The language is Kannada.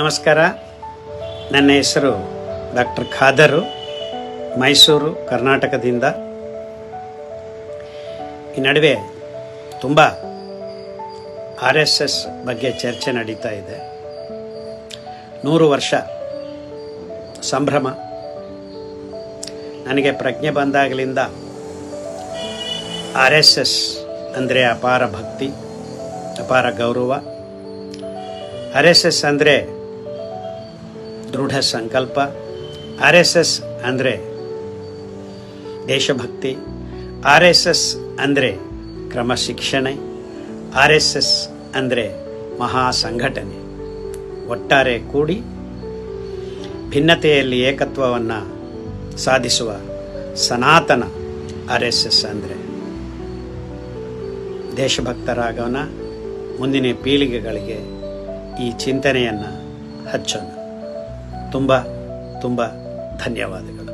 ನಮಸ್ಕಾರ. ನನ್ನ ಹೆಸರು ಡಾಕ್ಟರ್ ಖಾದರು, ಮೈಸೂರು, ಕರ್ನಾಟಕದಿಂದ. ಈ ನಡುವೆ ತುಂಬ ಆರ್ ಎಸ್ ಎಸ್ ಬಗ್ಗೆ ಚರ್ಚೆ ನಡೀತಾ ಇದೆ. ನೂರು ವರ್ಷ ಸಂಭ್ರಮ. ನನಗೆ ಪ್ರಜ್ಞೆ ಬಂದಾಗಲಿಂದ ಆರ್ ಎಸ್ ಎಸ್ ಅಂದರೆ ಅಪಾರ ಭಕ್ತಿ, ಅಪಾರ ಗೌರವ. ಆರ್ ಎಸ್ ಎಸ್ ಅಂದರೆ ದೃಢ ಸಂಕಲ್ಪ. ಆರ್ ಎಸ್ ಎಸ್ ಅಂದರೆ ದೇಶಭಕ್ತಿ. ಆರ್ ಎಸ್ ಎಸ್ ಅಂದರೆ ಕ್ರಮಶಿಕ್ಷಣೆ ಆರ್ ಎಸ್ ಎಸ್ ಅಂದರೆ ಮಹಾ ಸಂಘಟನೆ. ಒಟ್ಟಾರೆ ಕೂಡಿ ಭಿನ್ನತೆಯಲ್ಲಿ ಏಕತ್ವವನ್ನು ಸಾಧಿಸುವ ಸನಾತನ ಆರ್ ಎಸ್ ಎಸ್ ಅಂದರೆ. ದೇಶಭಕ್ತರಾಗೋಣ. ಮುಂದಿನ ಪೀಳಿಗೆಗಳಿಗೆ ಈ ಚಿಂತನೆಯನ್ನು ಹಚ್ಚೋಣ. ತುಂಬ ತುಂಬ ಧನ್ಯವಾದಗಳು.